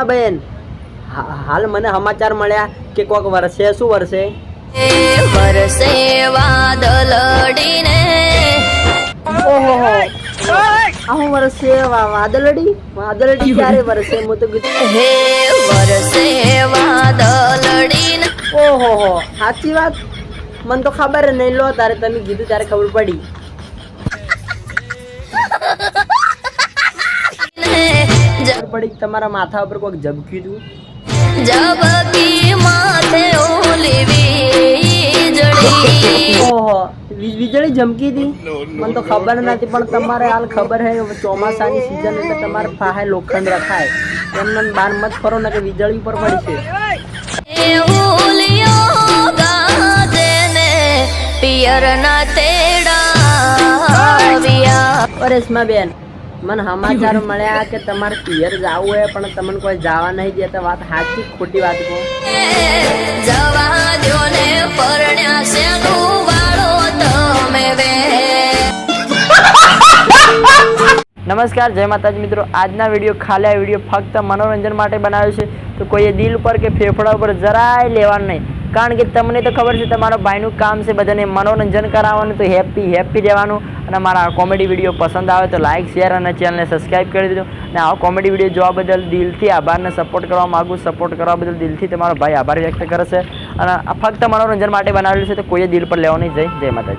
હા બેન. હાલ મને સમાચાર મળ્યા કે કોક વરસે શું વર્ષે? વરસે વાદળડીને ઓહો આવું વર્ષે વા- વાદળડી વાદળડી ક્યારે વર્ષે? હું તો કીધું હે વરસે વાદળડી ઓહો હો. સાચી વાત? મને તો ખબર નહીં લો તારે તમે કીધું ત્યારે ખબર પડી. પડી કે તમારા માથા ઉપર કોઈક ઝબક્યું હતું ઝબકી માથે ઓલી વીજળી ઓહો વીજળી ઝમકી હતી મને તો ખબર નથી પણ તમારે હાલ ખબર હે ચોમાસાની સિઝન એટલે તમારે પાસે લોખંડ રખાય એમને બાર મત ફરો ને કે વીજળી ઉપર પડી છે એ ને પિયરના તેડા પરેશમાં બેન મને સમાચાર મળ્યા કે તમારે પિયર જવું હોય પણ તમને કોઈ જવા નહીં દેતા વાત સાચી ખોટી વાત કહો? જવા દ્યો ને પરણ્યા શેનું વાળો તમે વે. નમસ્કાર જય માતાજી મિત્રો. આજના વીડિયો ખાલી આ વીડિયો ફક્ત મનોરંજન માટે બનાવ્યો છે. તો કોઈએ દિલ પર કે ફેફડા ઉપર જરાય લેવાનું નહીં. કારણ કે તમને તો ખબર છે, તમારા ભાઈનું કામ છે, બધાને મનોરંજન કરાવવાનું, તો હેપી હેપી રહેવાનું. અને મારા કોમેડી વીડિયો પસંદ આવે તો લાઇક શેર અને ચેનલને સબસ્ક્રાઈબ કરી દેજો. અને આ કોમેડી વીડિયો જોવા બદલ દિલથી આભારને સપોર્ટ કરવા માગું સપોર્ટ કરવા બદલ દિલથી તમારો ભાઈ આભાર વ્યક્ત કરે છે. અને ફક્ત મનોરંજન માટે બનાવેલું છે, તો કોઈએ દિલ પર લેવાની જય જય માતાજી.